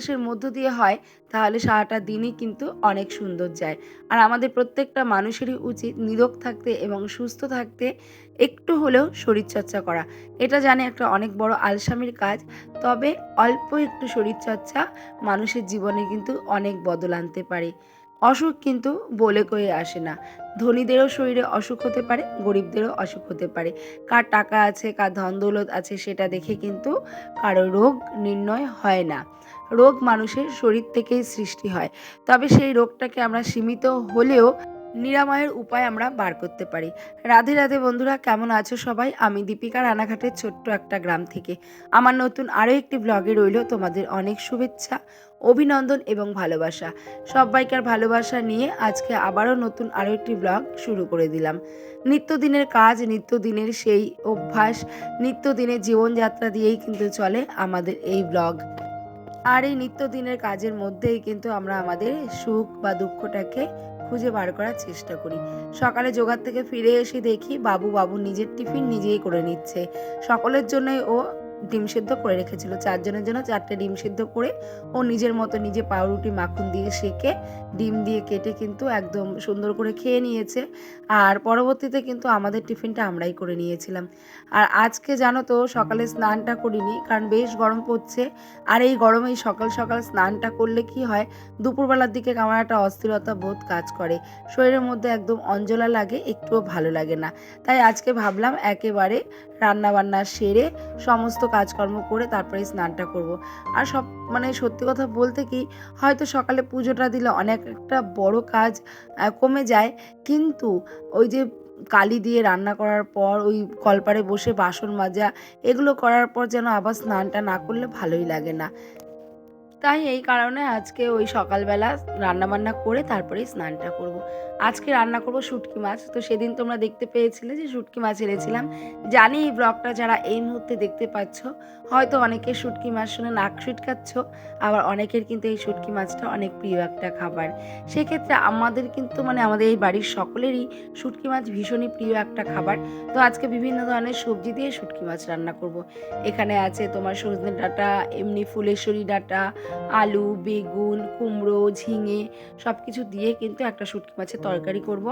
অভ্যাসের মধ্য দিয়ে হয়, তাহলে সারাটা দিনই কিন্তু অনেক সুন্দর যায়। আর আমাদের প্রত্যেকটা মানুষেরই উচিত নিরোগ থাকতে এবং সুস্থ থাকতে, একটু হলেও শরীরচর্চা করা। এটা জানে একটা অনেক বড় আলসামির কাজ, তবে অল্প একটু শরীরচর্চা মানুষের জীবনে কিন্তু অনেক বদল আনতে পারে। অসুখ কিন্তু বলে কয়ে আসে না। ধনীদেরও শরীরে অসুখ হতে পারে, গরিবদেরও অসুখ হতে পারে। কার টাকা আছে, কার ধন দৌলত আছে, সেটা দেখে কিন্তু কারও রোগ নির্ণয় হয় না। রোগ মানুষের শরীর থেকেই সৃষ্টি হয়। তবে সেই রোগটাকে আমরা সীমিত হলেও নিরাময়ের উপায় আমরা বার করতে পারি। রাধে রাধে বন্ধুরা, কেমন আছো সবাই? আমি দীপিকা রানাঘাটের ছোট্ট একটা গ্রাম থেকে। আমার নতুন আরও একটি ব্লগে রইল তোমাদের অনেক শুভেচ্ছা, অভিনন্দন এবং ভালোবাসা। সবাইকার ভালোবাসা নিয়ে আজকে আবারও নতুন আরও একটি ব্লগ শুরু করে দিলাম। নিত্যদিনের কাজ, নিত্যদিনের সেই অভ্যাস, নিত্যদিনের জীবনযাত্রা দিয়েই কিন্তু চলে আমাদের এই ব্লগ আর এই নিত্যদিনের কাজের মধ্যেই কিন্তু আমরা আমাদের সুখ বা দুঃখটাকে খুঁজে বার করার চেষ্টা করি। সকালে জোগাড় থেকে ফিরে এসে দেখি বাবু বাবু নিজের টিফিন নিজেই করে নিচ্ছে। সকলের জন্যই ও ডিম সেদ্ধ করে রেখেছিল। চারজনের জন্য চারটে ডিম সেদ্ধ করে ও নিজের মতো নিজে পাউরুটি, মাখন দিয়ে সেকে ডিম দিয়ে কেটে কিন্তু একদম সুন্দর করে খেয়ে নিয়েছে। আর পরবর্তীতে কিন্তু আমাদের টিফিনটা আমরাই করে নিয়েছিলাম। আর আজকে জানো তো সকালে স্নানটা করিনি, কারণ বেশ গরম পড়ছে। আর এই গরমেই সকাল সকাল স্নানটা করলে কি হয়, দুপুরবেলার দিকে আমার একটা অস্থিরতা বোধ কাজ করে। শরীরের মধ্যে একদম অঞ্জলা লাগে, একটুও ভালো লাগে না। তাই আজকে ভাবলাম একেবারে রান্না বান্না সেরে সমস্ত কাজকর্ম করে তারপরে স্নানটা করব। আর সব মানে সত্যি কথা বলতে কি, হয়তো সকালে পুজোটা দিলে অনেক একটা বড় কাজ কমে যায় কিন্তু ওই যে কালি দিয়ে রান্না করার পর, ওই কলপারে বসে বাসন মাজা, এগুলো করার পর যেন আবার স্নানটা না করলে ভালোই লাগে না তাই এই কারণে আজকে ওই সকালবেলা রান্না বান্না করে তারপরে স্নানটা করব। আজকে রান্না করব শুটকি মাছ। তো সেদিন তোমরা দেখতে পেয়েছিলে যে শুটকি মাছ এনেছিলাম। জানি এই ব্লগটা যারা এই মুহূর্তে দেখতে পাচ্ছ, হয়তো অনেকে শুটকি মাছ শুনে নাক ছিটকাচ্ছ, আবার অনেকের কিন্তু এই শুটকি মাছটা অনেক প্রিয় একটা খাবার। সেক্ষেত্রে আমাদের কিন্তু মানে আমাদের এই বাড়ির সকলেরই শুটকি মাছ ভীষণই প্রিয় একটা খাবার। তো আজকে বিভিন্ন ধরনের সবজি দিয়ে শুটকি মাছ রান্না করব। এখানে আছে তোমার সজনে ডাঁটা, এমনি ফুলেশ্বরী ডাঁটা, আলু, বেগুন, কুমড়ো, ঝিঙে সব কিছু দিয়ে কিন্তু একটা শুটকি মাছের তরকারি করব।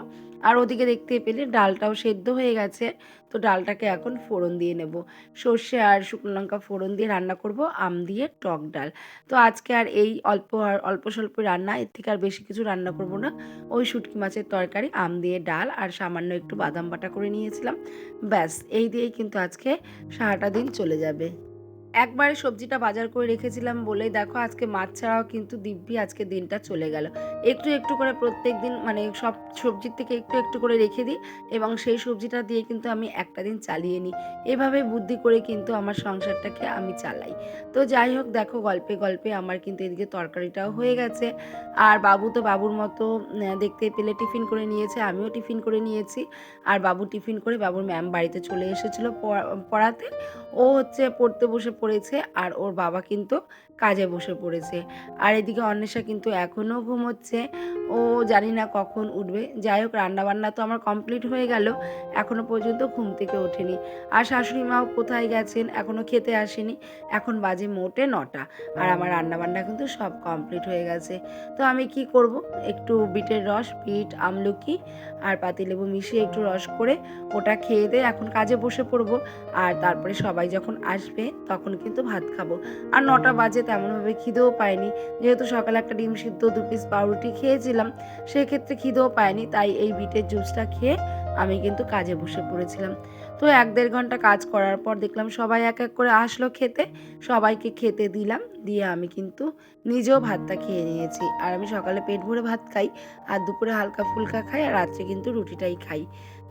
আর ওদিকে দেখতে পেলে ডালটাও সেদ্ধ হয়ে গেছে। তো ডালটাকে এখন ফোড়ন দিয়ে নেব। সর্ষে আর শুকনো লঙ্কা ফোড়ন দিয়ে রান্না করব, আম দিয়ে টক ডাল। তো আজকে আর এই অল্প আর অল্প স্বল্প রান্না, এর থেকে আর বেশি কিছু রান্না করব না। ওই শুটকি মাছের তরকারি, আম দিয়ে ডাল আর সামান্য একটু বাদাম বাটা করে নিয়েছিলাম। ব্যাস, এই দিয়েই কিন্তু আজকে সারাটা দিন চলে যাবে। একবারে সবজিটা বাজার করে রেখেছিলাম বলেই দেখো আজকে মাছ ছাড়াও কিন্তু দিব্যি আজকে দিনটা চলে গেল। একটু একটু করে প্রত্যেক দিন মানে সব সবজির থেকে একটু একটু করে রেখে দিই এবং সেই সবজিটা দিয়ে কিন্তু আমি একটা দিন চালিয়ে নিই। এভাবে বুদ্ধি করে কিন্তু আমার সংসারটাকে আমি চালাই। তো যাই হোক দেখো গল্পে গল্পে আমার কিন্তু এদিকে তরকারিটাও হয়ে গেছে। আর বাবু তো বাবুর মতো দেখতে পেলে টিফিন করে নিয়েছে, আমিও টিফিন করে নিয়েছি। আর বাবু টিফিন করে বাবুর ম্যাম বাড়িতে চলে এসেছিল পড়া- পড়াতে। ও হচ্ছে পড়তে বসে পড়েছে আর ওর বাবা কিন্তু কাজে বসে পড়েছে। আর এদিকে অন্বেষা কিন্তু এখনও ঘুমোচ্ছে। ও জানি না কখন উঠবে। যাই হোক, রান্নাবান্না তো আমার কমপ্লিট হয়ে গেল। এখনও পর্যন্ত ঘুম থেকে ওঠেনি। আর শাশুড়ি মাও কোথায় গেছেন? এখনও খেতে আসেনি। এখন বাজে মোটে নটা। আর আমার রান্নাবান্না কিন্তু সব কমপ্লিট হয়ে গেছে। তো আমি কি করব? একটু বিটের রস, বিট, আমলকি আর পাতিলেবু মিশিয়ে একটু রস করে ওটা খেয়ে দিয়ে এখন কাজে বসে পড়ব। আর তারপরে সবাই যখন আসবে, তখন কিন্তু ভাত খাব। আর নটা বাজে তেমনভাবে খিদেও পায়নি। যেহেতু সকালে একটা ডিম সিদ্ধ দু পিস পাউরুটি খেয়েছিলাম, সেক্ষেত্রে খিদেও পায়নি, তাই এই বিটের জুসটা খেয়ে আমি কিন্তু কাজে বসে পড়েছিলাম। তো এক দেড় ঘণ্টা কাজ করার পর দেখলাম সবাই এক এক করে আসলো খেতে। সবাইকে খেতে দিলাম, দিয়ে আমি কিন্তু নিজেও ভাতটা খেয়ে নিয়েছি। আর আমি সকালে পেট ভরে ভাত খাই, আর দুপুরে হালকা ফুলকা খাই, আর রাত্রে কিন্তু রুটিটাই খাই।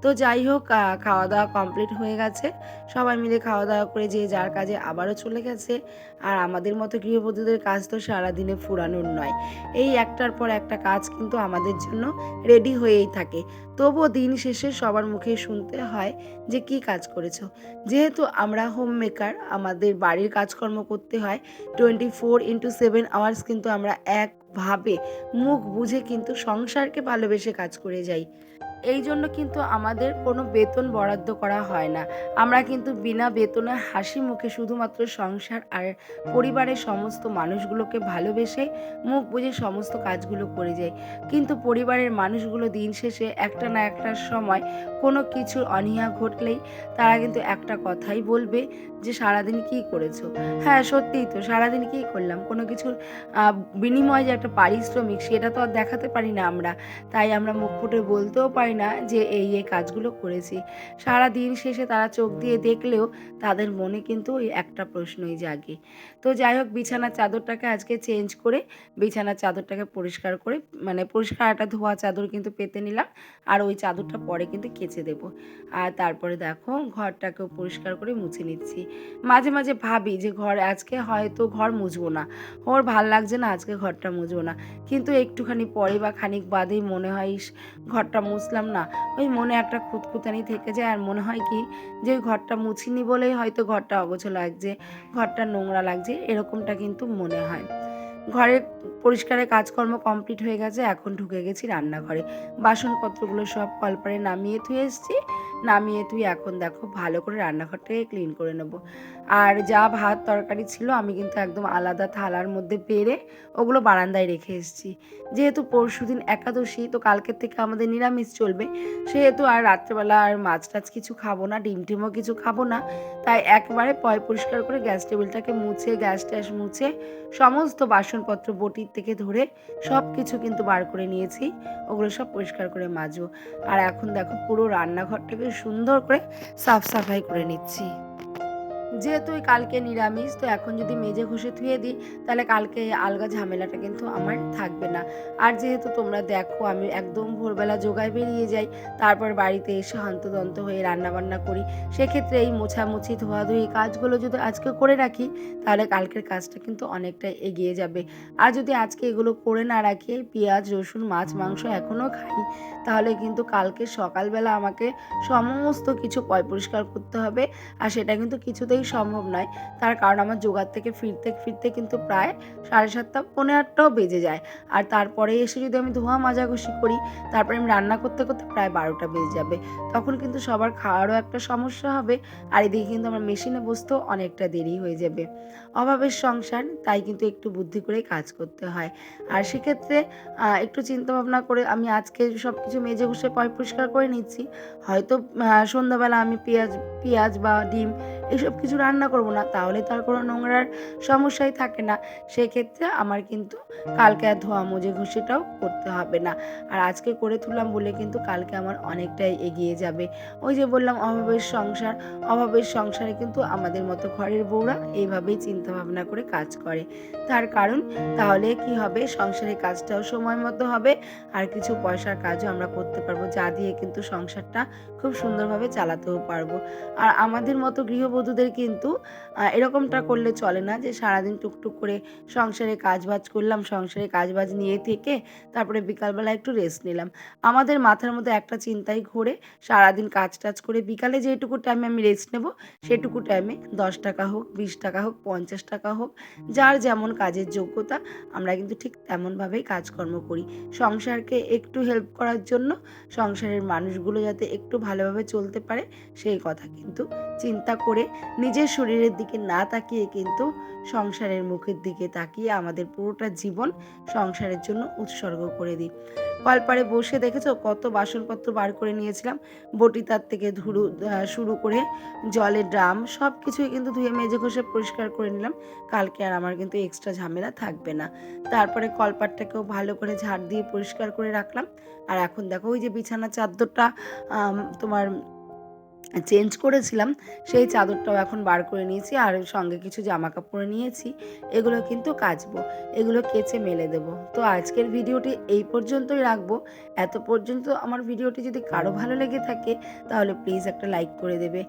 তো যাই হোক খাওয়া দাওয়া কমপ্লিট হয়ে গেছে। সবাই মিলে খাওয়া দাওয়া করে যে যার কাজে আবারও চলে গেছে। আর আমাদের মতো গৃহবধূদের কাজ তো সারাদিনে ফুরানোর নয়। এই একটার পর একটা কাজ কিন্তু আমাদের জন্য রেডি হয়েই থাকে। তবুও দিন শেষে সবার মুখে শুনতে হয় যে কি কাজ করেছ। যেহেতু আমরা হোম মেকার আমাদের বাড়ির কাজকর্ম করতে হয়। Twenty four into seven hours কিন্তু আমরা একভাবে মুখ বুঝে কিন্তু সংসারকে ভালোবেসে কাজ করে যাই। এই জন্য কিন্তু আমাদের কোনো বেতন বরাদ্দ করা হয় না। আমরা কিন্তু বিনা বেতনে হাসি মুখে শুধুমাত্র সংসার আর পরিবারের সমস্ত মানুষগুলোকে ভালোবেসে মুখ বুঝে সমস্ত কাজগুলো করে যাই। কিন্তু পরিবারের মানুষগুলো দিন শেষে একটা না একটা সময় কোনো কিছুর অনীহা ঘটলেই তারা কিন্তু একটা কথাই বলবে যে, সারাদিন কী করেছ? হ্যাঁ সত্যিই তো, সারাদিন কী করলাম? কোনো কিছুর বিনিময়ে যে একটা পারিশ্রমিক, সেটা তো আর দেখাতে পারি না আমরা। তাই আমরা মুখ ফুটে বলতেও পারি না যে এই এই কাজগুলো করেছি। সারা দিন শেষে তারা চোখ দিয়ে দেখলেও তাদের মনে কিন্তু ওই একটা প্রশ্নই জাগে। তো যাই হোক, বিছানার চাদরটাকে আজকে চেঞ্জ করে, বিছানার চাদরটাকে পরিষ্কার করে মানে পরিষ্কার একটা ধোয়া চাদর কিন্তু পেতে নিলাম। আর ওই চাদরটা পরে কিন্তু কেচে দেব। আর তারপরে দেখো, ঘরটাকেও পরিষ্কার করে মুছে নিচ্ছি। মাঝে মাঝে ভাবি যে ঘর, আজকে হয়তো ঘর মুছবো না। ওর ভালো লাগছে না, আজকে ঘরটা মুছবো না। কিন্তু একটুখানি পরে বা খানিক বাদেই মনে হয় ঘরটা মুছলাম। না। ওই মনে একটা খুঁতখুতানি থেকে যায় আর মনে হয় কি যে ঘরটা মুছিনি বলেই হয়তো ঘরটা অগোছ লাগছে, ঘরটা নোংরা লাগছে, এরকমটা কিন্তু মনে হয়। ঘরে পরিষ্কারের কাজকর্ম কমপ্লিট হয়ে গেছে, এখন ঢুকে গেছি রান্নাঘরে। বাসনপত্রগুলো সব কলপারে নামিয়ে ধুয়ে এসেছি। নামিয়ে তুই এখন দেখো ভালো করে রান্নাঘরটাকে ক্লিন করে নেব। আর যা ভাত তরকারি ছিল আমি কিন্তু একদম আলাদা থালার মধ্যে পেরে ওগুলো বারান্দায় রেখে এসেছি। যেহেতু পরশু দিন একাদশী, তো কালকের থেকে আমাদের নিরামিষ চলবে। সেহেতু আর রাত্রেবেলা আর মাছ টাছ কিছু খাব না, ডিম টিমও কিছু খাব না। তাই একবারে পয় পরিষ্কার করে গ্যাস টেবিলটাকে মুছে, গ্যাস ট্যাস মুছে সমস্ত বাসনপত্র বটির থেকে ধরে সব কিছু কিন্তু বার করে নিয়েছি। ওগুলো সব পরিষ্কার করে মাজবো। আর এখন দেখো পুরো রান্নাঘরটাকে সুন্দর করে সাফ সাফাই করে নিচ্ছি। যেহেতু ওই কালকে নিরামিষ, তো এখন যদি মেজে ঘষে ধুয়ে দিই, তাহলে কালকে আলগা ঝামেলাটা কিন্তু আমার থাকবে না। আর যেহেতু তোমরা দেখো, আমি একদম ভোরবেলা যোগায় বেরিয়ে যাই, তারপর বাড়িতে এসে হন্তদন্ত হয়ে রান্না বান্না করি। সেক্ষেত্রে এই মোছামুছি, ধোয়াধুয়ি কাজগুলো যদি আজকে করে রাখি, তাহলে কালকের কাজটা কিন্তু অনেকটা এগিয়ে যাবে। আর যদি আজকে এগুলো করে না রাখি, পেঁয়াজ, রসুন, মাছ, মাংস এখনও খাই তাহলে কিন্তু কালকে সকালবেলা আমাকে সমস্ত কিছু পয় পরিষ্কার করতে হবে। আর সেটা কিন্তু কিছুতেই সম্ভব নয়। তার কারণ আমার জোগাড় থেকে ফিরতে ফিরতে কিন্তু প্রায় সাড়ে সাতটা পনেরো আটটাও বেজে যায়। আর তারপরে এসে যদি আমি ধোয়া মাজাঘষি করি, তারপরে আমি রান্না করতে করতে প্রায় বারোটা বেজে যাবে। তখন কিন্তু সবার খাওয়ারও একটা সমস্যা হবে, আর এদিকে কিন্তু আমার মেশিনে বসতেও অনেকটা দেরি হয়ে যাবে। অভাবের সংসার, তাই কিন্তু একটু বুদ্ধি করে কাজ করতে হয়। আর সেক্ষেত্রে একটু চিন্তা ভাবনা করে আমি আজকে সব কিছু মেজে ঘষে পয় পরিষ্কার করে নিচ্ছি। হয়তো সন্ধ্যাবেলা আমি পেঁয়াজ পেঁয়াজ বা ডিম এসব কিছু রান্না করব না, তাহলে তার কোনো নোংরার সমস্যাই থাকে না। সেক্ষেত্রে আমার কিন্তু কালকে আর ধোয়া মুজে ঘষেটাও করতে হবে না। আর আজকে করে তুললাম বলে কিন্তু কালকে আমার অনেকটাই এগিয়ে যাবে। ওই যে বললাম, অভাবের সংসার, অভাবের সংসারে কিন্তু আমাদের মতো ঘরের বউরা এইভাবেই চিন্তা ভাবনা করে কাজ করে। তার কারণ, তাহলে কি হবে? সংসারের কাজটাও সময় মতো হবে, আর কিছু পয়সার কাজও আমরা করতে পারব, যা দিয়ে কিন্তু সংসারটা খুব সুন্দরভাবে চালাতেও পারব। আর আমাদের মতো গৃহবধূদের কিন্তু এরকমটা করলে চলে না যে সারাদিন টুকটুক করে সংসারে কাজবাজ করলাম সংসারে কাজবাজ নিয়ে থেকে তারপরে বিকালবেলা একটু রেস্ট নিলাম। আমাদের মাথার মধ্যে একটা চিন্তাই ঘোরে সারাদিন কাজ টাজ করে বিকালে যেটুকু টাইমে আমি রেস্ট নেব সেটুকু টাইমে দশ টাকা হোক বিশ টাকা হোক পঞ্চাশ টাকা হোক যার যেমন কাজের যোগ্যতা আমরা কিন্তু ঠিক তেমনভাবেই কাজকর্ম করি। সংসারকে একটু হেল্প করার জন্য সংসারের মানুষগুলো যাতে একটু ভালোভাবে চলতে পারে, সেই কথা কিন্তু চিন্তা করে নিজের শরীরের দিকে না তাকিয়ে কিন্তু সংসারের মুখের দিকে তাকিয়ে আমাদের পুরোটা জীবন সংসারের জন্য উৎসর্গ করে দিই। কলপারে বসে দেখেছ? কত বাসনপত্র বার করে নিয়েছিলাম। বটি তার থেকে ধুরু শুরু করে জলের ড্রাম সব কিছুই কিন্তু ধুয়ে মেজে ঘষে পরিষ্কার করে নিলাম। কালকে আর আমার কিন্তু এক্সট্রা ঝামেলা থাকবে না। তারপরে কলপাটটাকেও ভালো করে ঝাড় দিয়ে পরিষ্কার করে রাখলাম। আর এখন দেখো, ওই যে বিছানা চাদরটা তোমার চেঞ্জ করেছিলাম, সেই চাদরটাও এখন বার করে নিয়েছি আর সঙ্গে কিছু জামা কাপড় নিয়েছি, এগুলো কিন্তু কাচবো, এগুলো কেচে মেলে দেবো। তো আজকের ভিডিওটি এই পর্যন্তই রাখব। এত পর্যন্ত আমার ভিডিওটি যদি কারও ভালো লেগে থাকে, তাহলে প্লিজ একটা লাইক করে দেবে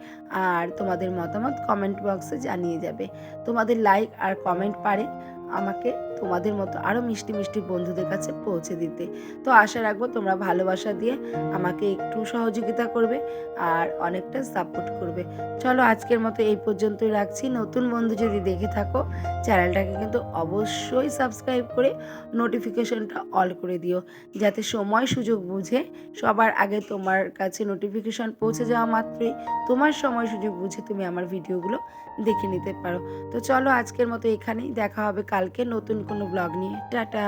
আর তোমাদের মতামত কমেন্ট বক্সে জানিয়ে যাবে। তোমাদের লাইক আর কমেন্ট পারে আমাকে তোমাদের মতো আরও মিষ্টি মিষ্টি বন্ধুদের কাছে পৌঁছে দিতে। তো আশা রাখব তোমরা ভালোবাসা দিয়ে আমাকে একটু সহযোগিতা করবে আর অনেকটা সাপোর্ট করবে। চলো আজকের মতো এই পর্যন্তই রাখছি। নতুন বন্ধু যদি দেখে থাকো, চ্যানেলটাকে কিন্তু অবশ্যই সাবস্ক্রাইব করে নোটিফিকেশনটা অল করে দিও। যাতে সময় সুযোগ বুঝে সবার আগে তোমার কাছে নোটিফিকেশন পৌঁছে যাওয়া মাত্রই তোমার সময় সুযোগ বুঝে তুমি আমার ভিডিওগুলো দেখে নিতে পারো। তো চলো আজকের মতো এখানেই দেখা হবে। কালকে নতুন কোনো ব্লগ নিয়ে। টাটা।